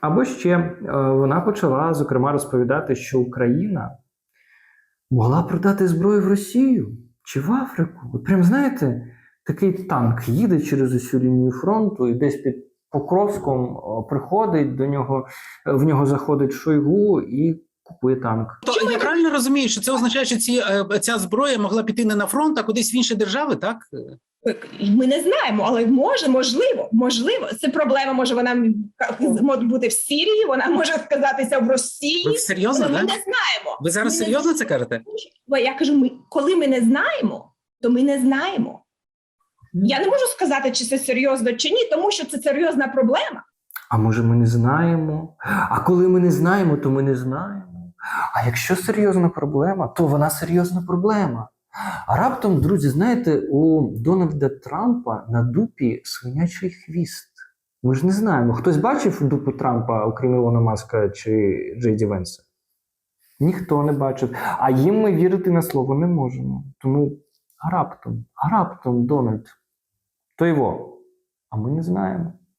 Або ще е, вона почала зокрема розповідати, що Україна могла продати зброю в Росію чи в Африку. От прям знаєте, такий танк їде через усю лінію фронту і десь під Покровськом приходить до нього, е, в нього заходить Шойгу і купує танк. То я правильно розумію, що це означає, що ці, е, ця зброя могла піти не на фронт, а кудись в інші держави, так? Ми не знаємо, але може, можливо, можливо. Це проблема. Може вона може бути в Сирії, вона може сказатися в Росії. Ви серйозно, але ми не знаємо. Ви зараз Ми не серйозно це кажете? Бо я кажу, ми коли ми не знаємо, то ми не знаємо. Я не можу сказати, чи це серйозно чи ні, тому що це серйозна проблема. А може ми не знаємо? А коли ми не знаємо, то ми не знаємо. А якщо серйозна проблема, то вона серйозна проблема. А раптом, друзі, знаєте, у Дональда Трампа на дупі свинячий хвіст. Ми ж не знаємо. Хтось бачив дупу Трампа, окрім Ілона Маска чи Джей Ді Венса? Ніхто не бачив. А їм ми вірити на слово не можемо. Тому а раптом, а раптом, Дональд, то його. А ми не знаємо.